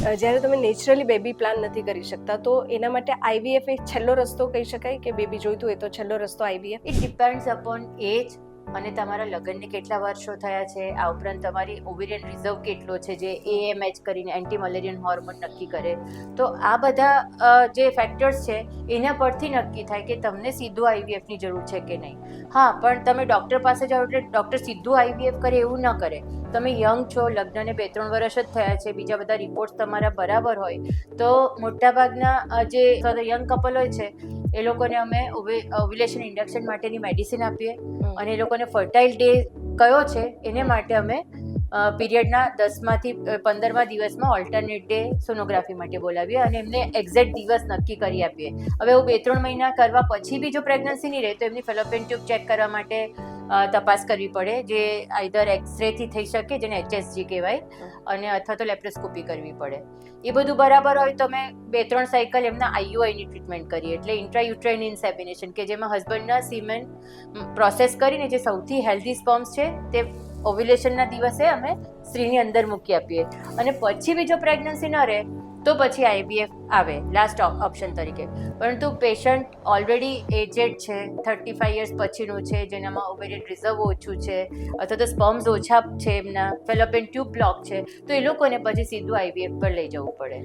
જ્યારે તમે naturally baby plan નથી કરી શકતા, તો એના માટે આઈવીએફ એ છેલ્લો રસ્તો કહી શકાય કે બેબી જોઈતું હોય તો છેલ્લો રસ્તો IVF it depends upon age અને તમારા લગ્નને કેટલા વર્ષો થયા છે? આ ઉપરાંત તમારી ઓવેરિયન રિઝર્વ કેટલો છે જે એએમએચ કરીને એન્ટી મલેરિયન હોર્મોન નક્કી કરે? તો આ બધા જે ફેક્ટર્સ છે, એના પરથી નક્કી થાય કે તમને સીધું આઈવીએફની જરૂર છે કે નહીં. હા, પણ તમે ડૉક્ટર પાસે જાઓ એટલે ડૉક્ટર સીધું આઈવીએફ કરે એવું ન કરે. તમે યંગ છો, લગ્નને બે ત્રણ વર્ષ જ થયા છે, બીજા બધા રિપોર્ટ્સ તમારા બરાબર હોય, તો મોટાભાગના જે યંગ કપલ હોય છે એ લોકોને અમે ઓવ્યુલેશન ઇન્ડક્શન માટેની મેડિસિન આપીએ. અને એ લોકોને ફર્ટાઇલ ડે કયો છે એને માટે અમે પીરિયડના દસમાંથી પંદરમા દિવસમાં ઓલ્ટરનેટ ડે સોનોગ્રાફી માટે બોલાવીએ અને એમને એક્ઝેક્ટ દિવસ નક્કી કરી આપીએ. હવે એવું બે ત્રણ મહિના કરવા પછી બી જો પ્રેગ્નન્સી નહીં રહે તો એમની ફેલોપિયન ટ્યુબ ચેક કરવા માટે તપાસ કરવી પડે, જે આઈધર એક્સરેથી થઈ શકે, જેને એચએસજી કહેવાય, અને અથવા તો લેપ્રોસ્કોપી કરવી પડે. એ બધું બરાબર હોય તો અમે બે, ત્રણ સાયકલ એમના આઈયુઆઈની ટ્રીટમેન્ટ કરીએ. એટલે ઇન્ટ્રાયુટ્રાઇન ઇન્સેમિનેશન કે જેમાં હસબન્ડના સિમેન પ્રોસેસ કરીને જે સૌથી હેલ્ધી સ્પર્મ્સ છે, તે ઓવ્યુલેશનના દિવસે અમે સ્ત્રીની અંદર મૂકી આપીએ. અને પછી બી જો પ્રેગ્નન્સી ન રહે તો પછી આઈવીએફ આવે લાસ્ટ ઓપ્શન તરીકે. પરંતુ પેશન્ટ ઓલરેડી એજેડ છે થર્ટી ફાઈવ યર્સ પછીનું છે, જેનામાં ઓવેરિયન રિઝર્વ ઓછું છે, અથવા તો સ્પર્મ્સ ઓછા છે એમના ફેલોપિન ટ્યુબ બ્લોક છે, તો એ લોકોને પછી સીધું આઈવીએફ પર લઈ જવું પડે.